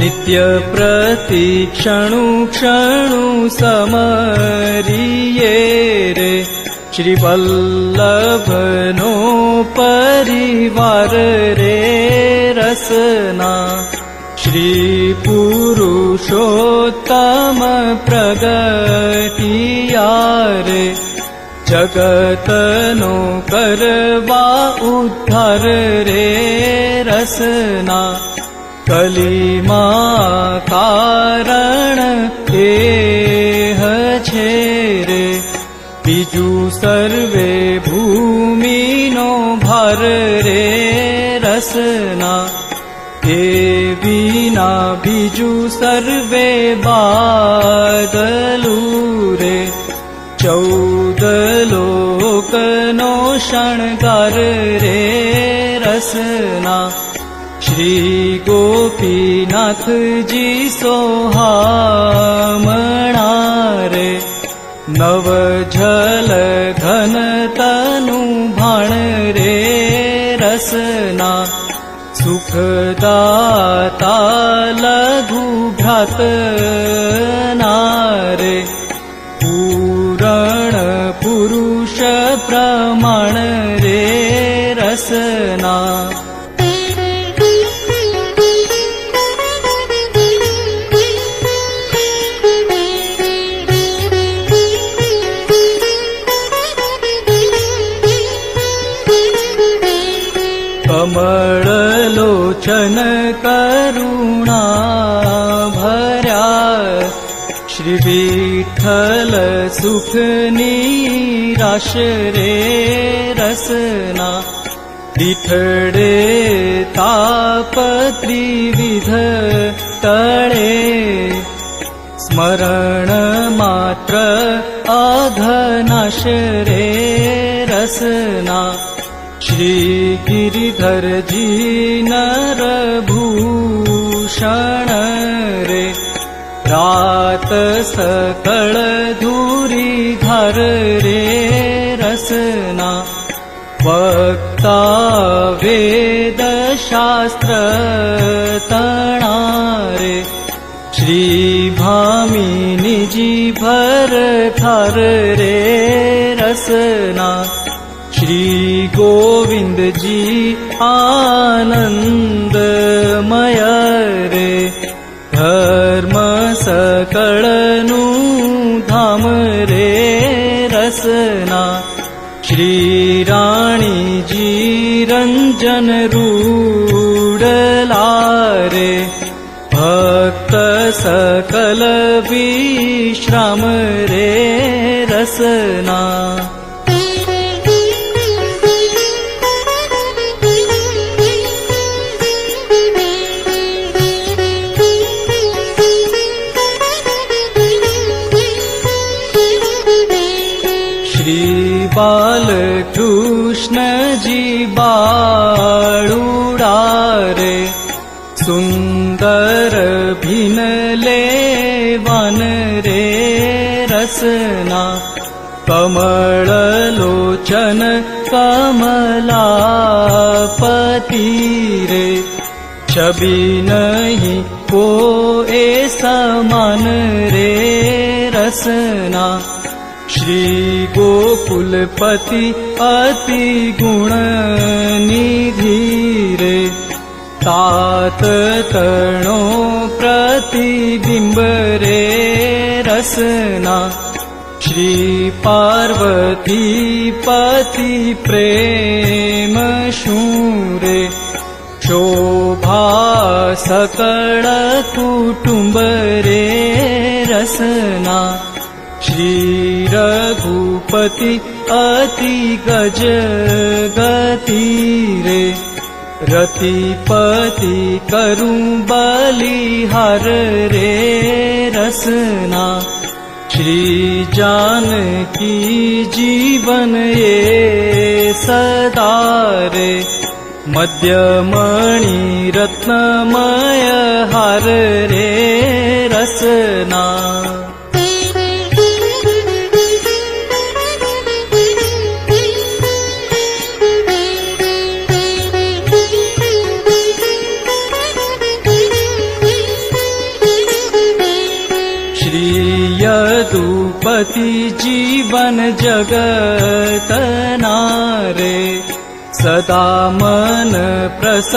नित्यप्रतिक्षणु क्षणु समरिये रे। श्रीवल्लभनो परिवार रे रसना। श्रीपुरुषोत्तम प्रगटिया रे। जगतनो करवा उद्धार रे रसना लिमा कारणे हे रे बिजु सर्वे भूमिनो भर रे रसना। हे विना बिजु सर्वे बादलु रे। चौदलोकनो शणगार रे रसना। श्री गोपीनाथ जी सोहामणार नव जल घन तनु भण रे रसना सुखदा तघुभ्रात कमळलोचन करुणा भर्या श्रीविठ्ठल सुखनिराश रे रसना। विठडे तापत्रिविध तळे। स्मरण मात्र अघनाश रे रसना श्रीगिरिधरजी नरभूषण रे रात सकळ धूरी धार रे रसना वक्ता वेदशास्त्र तणारे श्रीभामिनिजी भर ठार रे रसना श्री गोविंद जी आनंदमय रे। धर्म सकळनु धाम रे रसना। श्री राणी जी रंजन रूडला रे। भक्त सकल विश्राम रे रसना बालकृष्ण जी बाळुडारे सुन्दर भिनले वन रे रसना कमळलोचन कमलापति रे। छवि नहीं को ए समान रे रसना श्री गोकुलपति अति गुण निधि रे। तात तणो प्रतिबिंब रे रसना। श्री पार्वती पति प्रेम शूरे। शोभा सकळ कुटुंब रे रसना। श्री रघुपति अति गज गति रे। रतिपति करुं बलिहार रे रसना। श्री जानकी जीवन ये सदा रे। मध्यमणि रत्नमय हार रे रसना यदुपति जीवन जगत नारे सदा मन प्रस